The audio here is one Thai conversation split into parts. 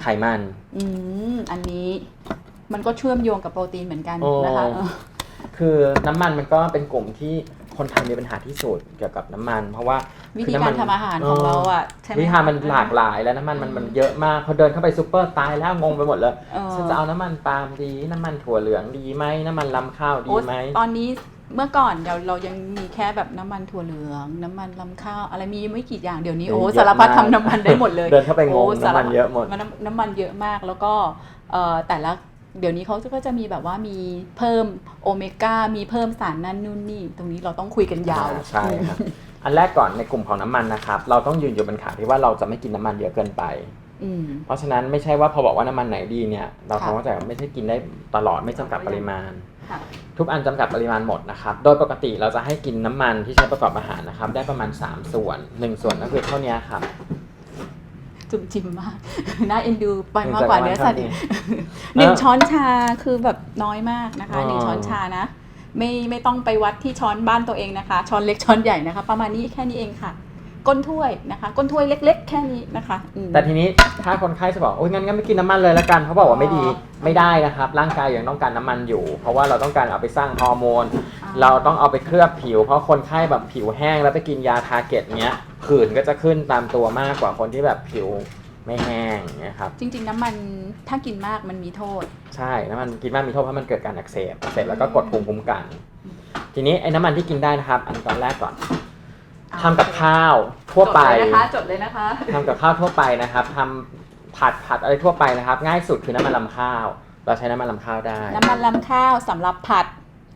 ไขมัน อืมอันนี้มันก็เชื่อมโยงกับโปรตีนเหมือนกันโอ้นะคะเออคือน้ำมันมันก็เป็นกลุ่มที่คนไทยมีปัญหาที่สุดเกี่ยวกับน้ำมัน เพราะว่าวิธีการทำอาหารของเราอะใช่ไหมวิธีทำมันหลากหลายแล้วน้ำมันมันมันเยอะมากพอเดินเข้าไปซูเปอร์ตายแล้วงงไปหมดเลยเออฉันจะเอาน้ำมันปาล์มดี น้ำมันถั่วเหลืองดีไหมน้ำมันลำข้าวดีโอ้ไหม ตอนนี้ เมื่อก่อนเดี๋ยวเรายังมีแค่แบบน้ำมันถั่วเหลือง น้ำมันลำข้าวอะไรมีไม่กี่อย่างเดี๋ยวนี้โอ้เยอะสารพัดมากทำน้ำมันได้หมดเลยเดินเข้าไปงงโอ้สารน้ำมันเยอะหมดน้ำน้ำมันเยอะมากแล้วก็เอ่อแต่ละเดี๋ยวนี้เขาก็จะมีแบบว่ามีเพิ่มโอเมก้ามีเพิ่มสารนั่นนู่นนี่ ตรงนี้เราต้องคุยกันยาวอ่ใช่ครับ อันแรกก่อนในกลุ่มของน้ำมันนะครับ เราต้องยืนอยู่บนขาที่ว่าเราจะไม่กินน้ำมันเยอะเกินไป อืม เพราะฉะนั้นไม่ใช่ว่าพอบอกว่าน้ำมันไหนดีเนี่ย เราค่ะทำเข้าใจว่าไม่ใช่กินได้ตลอดไม่จำกัดปริมาณค่ะ ทุกอันจำกัดปริมาณหมดนะครับ โดยปกติเราจะให้กินน้ำมันที่ใช้ประกอบอาหารนะครับ ได้ประมาณ 3 ส่วน 1 ส่วนก็คือเท่านี้ครับ จุ่มจิ้มมาก น่าเอ็นดูไปมากกว่าเนื้อสัตว์อีกเออหนึ่งช้อนชาคือแบบน้อยมากนะคะอ๋อหนึ่งช้อนชานะ ไม่ไม่ต้องไปวัดที่ช้อนบ้านตัวเองนะคะ ช้อนเล็กช้อนใหญ่นะคะ ประมาณนี้แค่นี้เองค่ะ ก้นถ้วยนะคะ ก้นถ้วยเล็ก ๆ แค่นี้นะคะอืม แต่ทีนี้ถ้าคนไข้จะบอกโอ้ยงั้นงั้นไม่กินน้ำมันเลยละกันเขาบอกว่าไม่ดีอ๋อไม่ได้นะครับ ร่างกายยังต้องการน้ำมันอยู่ เพราะว่าเราต้องการเอาไปสร้างฮอร์โมน อ่า เราต้องเอาไปเคลือบผิว เพราะคนไข้แบบผิวแห้งแล้วไปกินยาทาร์เก็ตเนี้ยผื่นก็จะขึ้นตามตัวมากกว่าคนที่แบบผิวไม่แห้งเนี้ยครับจริง ๆ น้ำมันถ้ากินมากมันมีโทษ ใช่น้ำมันกินมากมีโทษเพราะมันเกิดการอักเสบอักเสบแล้วก็กดภูมิคุ้มกัน ทีนี้ไอ้น้ำมันที่กินได้นะครับ อันตอนแรกก่อน ทำกับข้าวทั่วไป จดเลยนะคะจดเลยนะคะ ทำกับข้าวทั่วไปนะครับทำผัดผัดอะไรทั่วไปนะครับ ง่ายสุดคือน้ำมันลำข้าว เราใช้น้ำมันลำข้าวได้ น้ำมันลำข้าวสำหรับผัด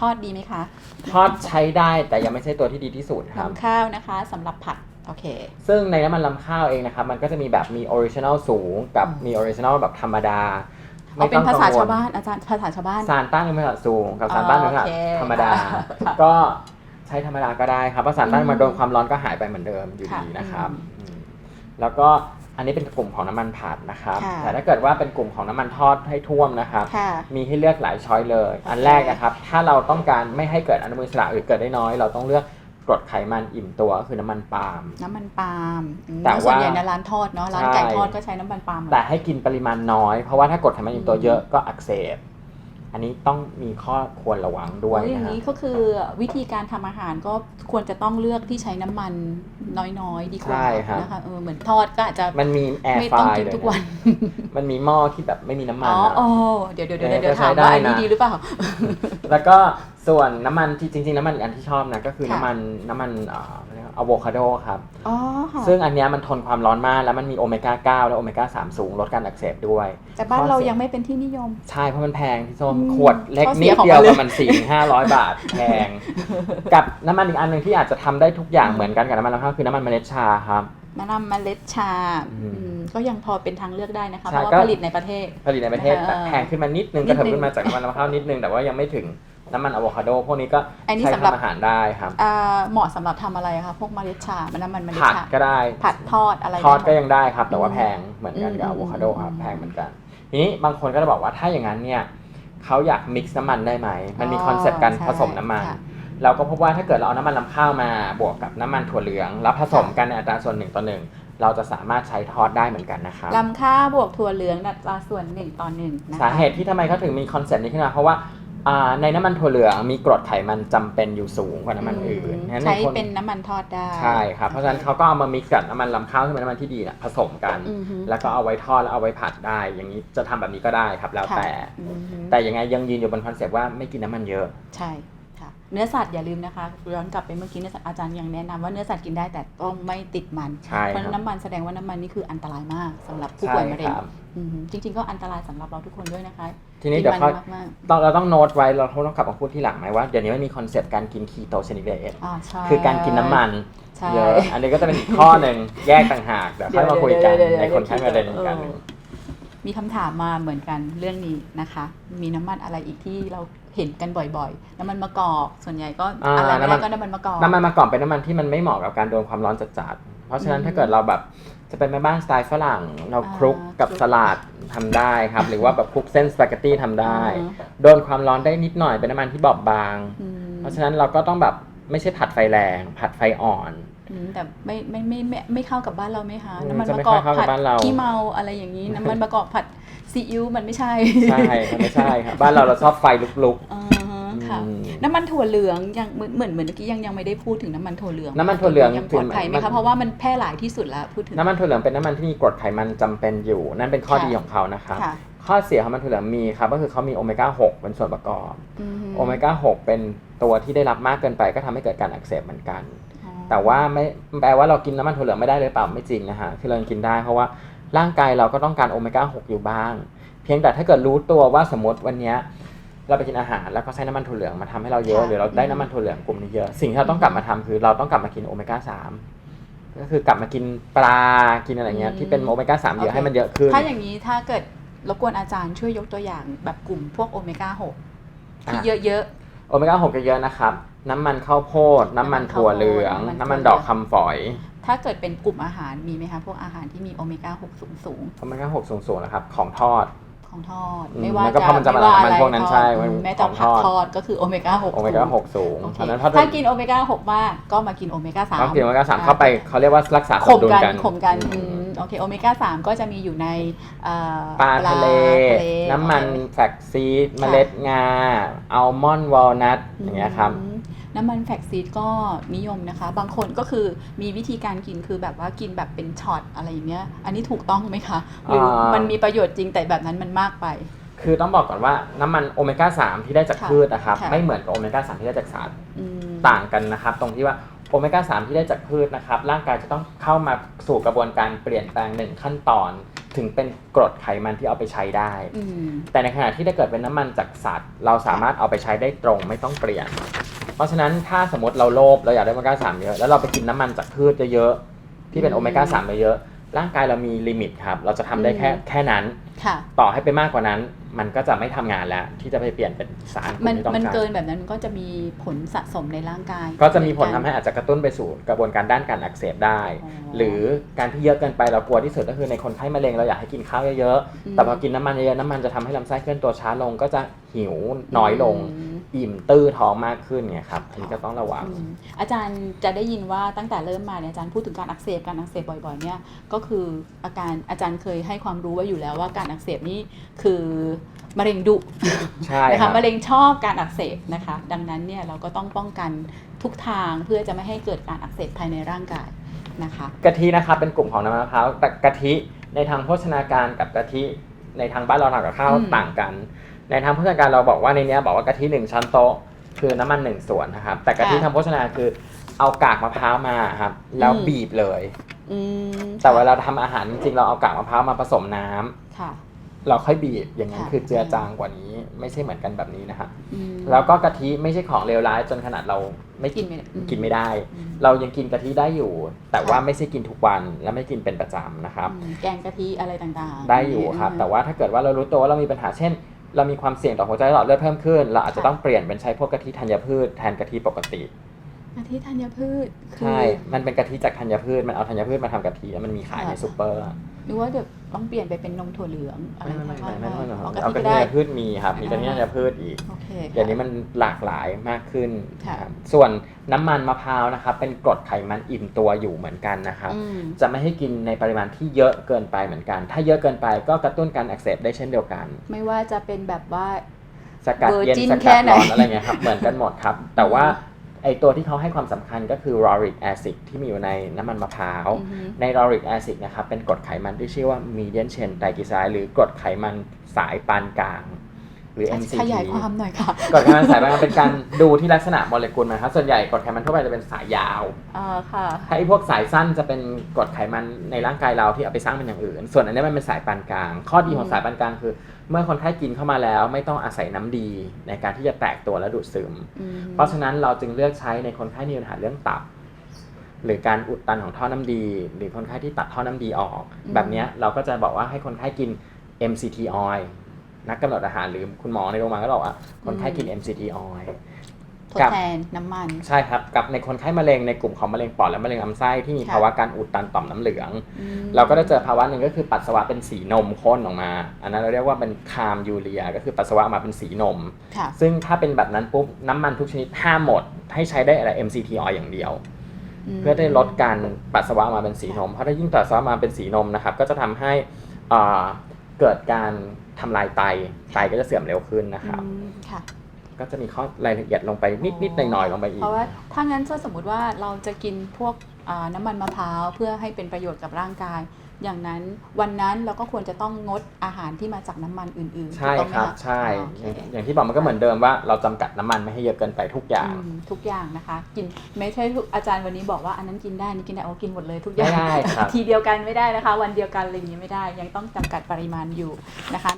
ทอดดีไหมคะทอดใช้ได้แต่ยังไม่ใช่ตัวที่ดีที่สุดครับ ลำข้าวนะคะสำหรับผัดโอเค ซึ่งในน้ำมันลำข้าวเองนะครับ มันก็จะมีแบบมีออริจินอลสูงกับอืมมีออริจินอลแบบธรรมดาเอาเป็นภาษากังวลชาวบ้านอาจารย์ภาษาชาวบ้าน สารต้านอนุมูลอิสระสูงกับสารต้านอนุมูลอิสระโอเคธรรมดา ค่ะ ก็ ใช้ธรรมดาก็ได้ครับเพราะสารต้านอืมมันโดนความร้อนก็หายไปเหมือนเดิมอยู่ค่ะดีนะครับอืมอืมแล้วก็อันนี้เป็นกลุ่มของน้ำมันผัดนะครับ ค่ะแต่ถ้าเกิดว่าเป็นกลุ่มของน้ำมันทอดให้ท่วมนะครับ ค่ะมีให้เลือกหลายช้อยเลย อันแรกนะครับ ถ้าเราต้องการไม่ให้เกิดอนุมูลอิสระหรือเกิดได้น้อย เราต้องเลือกกรดไขมันอิ่มตัวก็คือน้ำมันปาล์ม น้ำมันปาล์มอืมแต่ส่วนว่าใหญ่ในร้านทอดเนาะร้านใช่ไก่ทอดก็ใช้น้ำมันปาล์มแต่ให้กินปริมาณน้อย เพราะว่าถ้ากรดไขมันอิ่มตัวเยอะก็อักเสบ อันนี้ต้องมีข้อควรระวังด้วยโอ้ยอนะย่างฮะนี้ก็คือวิธีการทำอาหารก็ควรจะต้องเลือกที่ใช้น้ำมันน้อยๆ ดีกว่าใช่ครับนะคะเออเหมือนทอดก็อาจจะมันมีแอร์ไม่ไฟต้องกินเลยทุกวัน มันมีหม้อที่แบบไม่มีน้ำมัอ๋นออะอ๋อเดี๋ยวเดี๋ยวเดี๋ยวเออเดี๋ยวก็ใช้ถามได้ว่าอันนี้นะดีหรือเปล่า แล้วก็ส่วนน้ำมันที่จริง ๆ น้ำมันอีกอันที่ชอบนะก็คือค่ะน้ำมันน้ำมันเอ่ออะโวคาโดครับ อ๋อค่ะซึ่งอันเนี้ยมันทนความร้อนมาก แล้วมันมีโอเมก้า 9 และโอเมก้า 3 สูง ลดการอักเสบด้วย แต่บ้านข้อเราเสียยังไม่เป็นที่นิยม ใช่ เพราะมันแพงพี่ส้มอืมขวดเล็กข้อเสีนิยดของเดียวมันเลยประมาณสี่ห้าร้อยบาทแพง กับน้ำมันอีกอันหนึ่งที่อาจจะทำได้ทุกอย่างเหมือนกันกับน้ำมันลำข้าวคือน้ำมันเมล็ดชาครับน้ำมันเมล็ดชาอืมอืมก็ยังพอเป็นทางเลือกได้นะคะใช่เพราะว่าก็ผลิตในประเทศ ผลิตในประเทศนะคะแต่แพงขึ้นมานิดนึงนิก็ดนึงเถิบขึ้นมาจากน้ำมันลำข้าวนิดนึงแต่ว่ายังไม่ถึง น้ำมันอะโวคาโดพวกนี้ก็อันนี้ใช้สำหรับ ทำอาหารได้ครับ อ่าเหมาะสำหรับทำอะไรคะพวกเมล็ดชามันน้ำมันเมล็ดผัดชาก็ได้ ผัดทอดอะไรทอดก็ไหม ยังได้ครับ แต่ว่าอืมแพงเหมือนกันกับอืมอะโวคาโดครับ อืมแพงเหมือนกัน ทีนี้บางคนก็จะบอกว่าถ้าอย่างนั้นเนี่ยเขาอยากมิกซ์น้ำมันได้ไหม มันมีอ๋อคอนเซปต์การใช่ผสมน้ำมัน ค่ะเราก็พบว่าถ้าเกิดเราเอาน้ำมันลำข้าวมาบวกกับน้ำมันถั่วเหลือง แล้วผสมค่ะ กันในอัตราส่วนหนึ่งต่อหนึ่งเราจะสามารถใช้ทอดได้เหมือนกันนะครับ ลำข้าวบวกถั่วเหลืองอัตราส่วนหนึ่งต่อหนึ่งนะคะ สาเหตุที่ทำไมเขาถึงมีคอนเซปต์นี้ขึ้นมาเพราะว่า อ่าในน้ำมันถั่วเหลืองมีกรดไขมันจำเป็นอยู่สูงกว่าน้ำมันอื่นอืมงั้นใช้ในคนเป็นน้ำมันทอดได้ใช่ครับ เพราะฉะนั้นเขาก็เอามามิกซ์กับน้ำมันลำข้าวที่เป็นน้ำมันที่ดีน่ะผสมกัน อือฮึแล้วก็เอาไว้ทอดแล้วเอาไว้ผัดได้ อย่างนี้จะทำแบบนี้ก็ได้ครับแล้วค่ะแต่ อือฮึแต่ยังไงยังยืนอยู่บนคอนเซปต์ว่าไม่กินน้ำมันเยอะ ใช่ค่ะ เนื้อสัตว์อย่าลืมนะคะย้อนกลับไปเมื่อกี้เนื้อสัตว์อาจารย์ยังแนะนำว่าเนื้อสัตว์กินได้แต่ต้องไม่ติดมันใช่เพราะครับน้ำมันแสดงว่าน้ำมันนี่คืออันตรายมากสำหรับผู้ใช่ป่วยมะเร็งครับอือฮึจริง ๆ ก็อันตรายสำหรับเราทุกคนด้วยนะคะ ทีนี้เดี๋ยวกิเขามันมากต้องเราต้องโน้ตไว้เราต้องกลับมาพูดที่หลังไหมว่าเดี๋ยวนี้มันมีคอนเซปต์การกินคีโตชนิดเอๆอ่าใช่คือการกินน้ำมันใช่เยอะอันนี้ก็จะเป็นอีกข้อหนึ่งแยกต่างหากเดี๋ยวค่อยมาคุยกันเดี๋ยวๆๆๆในคนไข้มะเร็งกันเออมีคำถามมาเหมือนกันเรื่องนี้นะคะ มีน้ำมันอะไรอีกที่เรา เห็นกันบ่อยๆ น้ำมันมะกอกส่วนใหญ่ก็อ่าอะไรไม่น้ำมัได้น ก็น้ำมันมะกอก น้ำมันมะกอกเป็นน้ำมันที่มันไม่เหมาะกับการโดนความร้อนจัดๆ เพราะฉะนั้นอืมถ้าเกิดเราแบบจะเป็นแม่บ้านสไตล์ฝรั่ง เราอ่าคลุกกับคลุก สลัดทำได้ครับ หรือว่าแบบคลุกเส้นสปาเกตตี้ทำได้อืมโดนความร้อนได้นิดหน่อยเป็นน้ำมันที่บอบบาง อืมเพราะฉะนั้นเราก็ต้องแบบไม่ใช่ผัดไฟแรง ผัดไฟอ่อน อืมแต่ไม่ไม่ไม่ไม่ไม่เข้ากับบ้านเราไหมคะอืมน้ำมันจะมะไม่กอกเข้ากับผัดบ้านเรา ขี้เมาอะไรอย่างนี้ น้ำมันมะกอกผัดซีอิ๊วมันไม่ใช่ใช่มันไม่ใช่ครับบ้านเราเราชอบไฟลุกอ่าฮะค่ะ อืม น้ำมันถั่วเหลืองยังเหมือนเหมือนเหมือนเมื่อกี้ยังยังไม่ได้พูดถึงน้ำมันถั่วเหลืองน้ำมันถั่วเหลืองยังปลอดภัยไหมถึงมัคะน เพราะว่ามันแพร่หลายที่สุดแล้วพูดถึงๆน้ำมันถั่วเหลืองเป็นน้ำมันที่มีกรดไขมันจำเป็นอยู่ นั่นเป็นข้อค่ะ ดีของเขานะครับค่ะข้อเสียของมันถั่วเหลืองมีครับก็คือเขามีโอเมก้า6เป็นส่วนประกอบ อืมโอเมก้า6เป็นตัวที่ได้รับมากเกินไปก็ทำให้เกิดการอักเสบเหมือนกันอ๋อ แต่ว่าไม่แปลว่าเรากินน้ำมันถั่วเหลืองไม่ได้เลยเปล่าไม่จริงนะฮะคือเรายังกินได้เพราะว่าร่างกายเราก็ต้องการโอเมก้า6อยู่บ้าง เพียงแต่ถ้าเกิดรู้ตัวว่าสมมติวันเนี้ยเราไปกินอาหารแล้วก็ใช้น้ำมันถั่วเหลืองมาทำให้เราเยอะค่ะหรือเราได้น้ำมันถั่วเหลืองกลุ่มนี้เยอะสิ่งที่เราต้องกลับมาทำคือเราต้องกลับมากินโอเมก้า3ก็คือกลับมากินปลากินอะไรเงี้ยที่เป็นโอเมก้า3เยอะให้มันเยอะขึ้นถ้าอย่างนี้ถ้าเกิดรบกวนอาจารย์ช่วยยกตัวอย่างแบบกลุ่มพวกโอเมก้า6ที่อะเยอะโอเมก้า6เยอะๆนะครับ น้ำมันข้าวโพด น้ำมันถั่วเหลือง น้ำมันน้ำมันถั่วเหลืองดอกคำฝอยๆถ้าเกิดเป็นกลุ่มอาหารมีไหมคะพวกอาหารที่มีโอเมก้า6สูงสูงโอเมก้า6สูงๆนะครับของทอดๆของทอดอืมไม่ว่ามันก็จะเพราะมันจะไม่ว่ามันอะไรพวกนั้นทอดใช่มันแม้แต่ของผักทอดทอดก็คือโอเมก้า6โอเมก้า6สูงโอเคเพราะฉะนั้นถ้าถ้ากินโอเมก้า6มากก็มากินโอเมก้า3ต้องกินโอเมก้า3เข้าไปเขาเรียกว่ารักษาสข่มมดุลกันกันข่มกันอือืมม โอเคโอเมก้า 3 ก็จะมีอยู่ในเอ่อปลาทะเลทะเล น้ำมันโอเคแฟกซีดเมล็ดงาอัลมอนด์วอลนัทอย่างเงี้ยครับอืมน้ำมันแฟกซีดก็นิยมนะคะ บางคนก็คือมีวิธีการกินคือแบบว่ากินแบบเป็นช็อตอะไรอย่างเงี้ย อันนี้ถูกต้องไหมคะหรืออามัมันมีประโยชน์จริงแต่แบบนั้นมันมากไป คือต้องบอกก่อนว่าน้ำมันโอเมก้า3ที่ได้จากค่ะพืชนะครับค่ะไม่เหมือนกับโอเมก้า3ที่ได้จากสัตว์อืมต่างกันนะครับ ตรงที่ว่า โอเมก้า3ที่ได้จากพืชนะครับ ร่างกายจะต้องเข้ามาสู่กระบวนการเปลี่ยนแปลงหนึ่งขั้นตอน ถึงเป็นกรดไขมันที่เอาไปใช้ได้ อืมแต่ในขณะที่ถ้าเกิดเป็นน้ำมันจากสัตว์ เราสามารถเอาไปใช้ได้ตรงไม่ต้องเปลี่ยน เพราะฉะนั้นถ้าสมมติเราโลภเราอยากได้โอเมก้าสามเยอะแล้วเราไปกินน้ำมันจากพืชเยอะๆที่เป็นโอเมก้าสามเยอะๆร่างกายเรามีลิมิตครับ เราจะทำได้แค่แค่นั้นค่ะ ต่อให้ไปมากกว่านั้น มันก็จะไม่ทำงานแล้ว ที่จะไปเปลี่ยนเป็นสารมันที่ต้องมันการเกินแบบนั้นมันก็จะมีผลสะสมในร่างกาย ก็จะมีผลทำให้อาจจะกระตุ้นไปสู่กระบวนการด้านการอักเสบได้อ๋อหรือการที่เยอะเกินไปเรากลัวที่สุดก็คือในคนไข้มะเร็งเราอยากให้กินข้าวเยอะๆแต่พอกินน้ำมันเยอะๆน้ำมันจะทำให้ลำไส้เคลื่อนตัวช้าลงก็จะหิวน้อยลงอืมอิ่มตื้อท้องมากขึ้นเนี่ยครับอันนี้ก็ต้องระวังอืมอาจารย์จะได้ยินว่าตั้งแต่เริ่มมาเนี่ยอาจารย์พูดถึงการอักเสบการอักเสบบ่อยๆเนี่ยก็คืออาการอาจารย์เคยให้ความรู้ไว้อยู่แล้วว่าการอักเสบนี่คือมะเร็งดุใช่นะครัคะบมะเร็งชอบการอักเสบนะคะ ดังนั้นเนี่ยเราก็ต้องป้องกันทุกทางเพื่อจะไม่ให้เกิดการอักเสบภายในร่างกายนะคะกะทินะครับเป็นกลุ่มของน้ำมะพร้าวแต่กะทิในทางโภชนาการกับกะทิในทางบ้านเราทำกับข้าวอืมต่างกัน ในทางโภชนาการเราบอกว่าในเนี้ยบอกว่ากะทิหนึ่งช้อนโต๊ะคือน้ำมันหนึ่งส่วนนะครับแต่กะทิทางโภชนาคือเอากากมะพร้าวมาครับแล้วบีบเลย อืมแต่เวลาทำอาหารจริงๆเราเอากากมะพร้าวมาผสมน้ำค่ะ เราค่อยบีบอย่างนั้นค่ะ คือเจือจางกว่านี้ ไม่ใช่เหมือนกันแบบนี้นะครับอืมแล้วก็กะทิไม่ใช่ของเลวร้ายจนขนาดเราไม่กิกินนไม่ได้อืมกินไม่ได้ อืม เรายังกินกะทิได้อยู่ แต่ค่ะว่าไม่ใช่กินทุกวันและไม่กินเป็นประจำนะครับ อืมแกงกะทิอะไรต่างๆได้อยู่ครับ แต่ว่าถ้าเกิดว่าเรารู้ตัวว่าเรามีปัญหาเช่น เรามีความเสี่ยงต่อหัวใจหลอดเลือดเพิ่มขึ้น เราอาจจะค่ะต้องเปลี่ยนเป็นใช้พวกกะทิธัญพืชแทนกะทิปกติ กะทิธัญพืชคือ ใช่ มันเป็นกะทิจากธัญพืช มันเอาธัญพืชมาทำกะทิแล้วมันมีขายในค่ะซูเปอร์อะหรือว่าเดี๋ยวต้องเปลี่ยนไปเป็นนมถั่วเหลืองอะไรไม่ไม่ไม่ไม่ไม่ไม่เอาเอากะกะทิทิก็ได้ธัญพืชมีครับ มีกะทิธัญพืชอีก โอเค เดี๋ยวนี้มันหลากหลายมากขึ้นค่ะนะครับส่วนน้ำมันมะพร้าวนะครับ เป็นกรดไขมันอิ่มตัวอยู่เหมือนกันนะครับ อืมจะไม่ให้กินในปริมาณที่เยอะเกินไปเหมือนกัน ถ้าเยอะเกินไปก็กระตุ้นการอักเสบได้เช่นเดียวกัน ไม่ว่าจะเป็นแบบว่า สกัดเย็น Virgin สแค่กัดไหนร้อนอะไรเงี้ยครับ เหมือนกันหมดครับ แต่ว่า ไอตัวที่เขาให้ความสำคัญก็คือ lauric acid ที่มีอยู่ในน้ำมันมะพร้าว อือฮึใน lauric acid นะครับเป็นกรดไขมันที่ชื่อว่า medium chain triglyceride หรือกรดไขมันสายปานกลาง หรือ MCT ขยายความหน่อยค่ะกรดไขมันสายปานกลางเป็นการดูที่ลักษณะโมเลกุลนะครับส่วนใหญ่กรดไขมันทั่วไปจะเป็นสายยาวอ่าค่ะ ถ้าไอ้พวกสายสั้นจะเป็นกรดไขมันในร่างกายเราที่เอาไปสร้างเป็นอย่างอื่น ส่วนอันนี้มันเป็นสายปานกลาง ข้อดีของอืม สายปานกลางคือ เมื่อคนไข้กินเข้ามาแล้ว ไม่ต้องอาศัยน้ำดีในการที่จะแตกตัวและดูดซึมอืมเพราะฉะนั้นเราจึงเลือกใช้ในคนไข้ที่มีปัญหาเรื่องตับ หรือการอุดตันของท่อน้ำดี หรือคนไข้ที่ตัดท่อน้ำดีออก แบบเนี้ยเราก็จะบอกว่าให้คนไข้กิน MCT oil นักกำหนดอาหารหรือคุณหมอในโรงพยาบาลก็บอกว่าคนไข้กิน MCT oil ทดกับแทนน้ำมัน ใช่ครับ กับในคนไข้มะเร็งในกลุ่มของมะเร็งปอดและมะเร็งลำไส้ที่มีค่ะภาวะการอุดตันต่อมน้ำเหลืองอืมเราก็ได้เจอภาวะหนึ่งก็คือปัสสาวะเป็นสีนมข้นออกมา อันนั้นเราเรียกว่าเป็นคามยูเรีย ก็คือปัสสาวะออกมาเป็นสีนมค่ะซึ่งถ้าเป็นแบบนั้นปุ๊บน้ำมันทุกชนิดห้ามหมด ให้ใช้ได้อะไร MCT oil อย่างเดียวมเพื่อได้ลดการปัสสาวะออกมาเป็นสีนม เพราะถ้ายิ่งปัสสาวะมาเป็นสีนมนะครับก็จะทำให้อ่าเกิดการทำลายไต ไตก็จะเสื่อมเร็วขึ้นนะครับอืมค่ะ ก็จะมีข้อรายละเอียดลงไปนิดๆหน่อยๆลงไปอีก เพราะว่าถ้างั้นถ้าสมมติว่าเราจะกินพวกอ่าน้ำมันมะพร้าวเพื่อให้เป็นประโยชน์กับร่างกาย อย่างนั้นวันนั้นเราก็ควรจะต้องงดอาหารที่มาจากน้ำมันอื่นๆใช่ถูกต้องไหมครับะใช่โอเคอย่างอย่างที่บอกมันก็เหมือนเดิมว่าเราจำกัดน้ำมันไม่ให้เยอะเกินไปทุกอย่าง อืมทุกอย่างนะคะ กินไม่ใช่ทุกอาจารย์วันนี้บอกว่าอันนั้นกินได้อันนี่กินได้โอ้กินหมดเลยทุกอย่าง ไม่ได้ครับ ทีเดียวกันไม่ได้นะคะ วันเดียวกันอะไรอย่างนี้ไม่ได้ ยังต้องจำกัดปริมาณอยู่นะคะ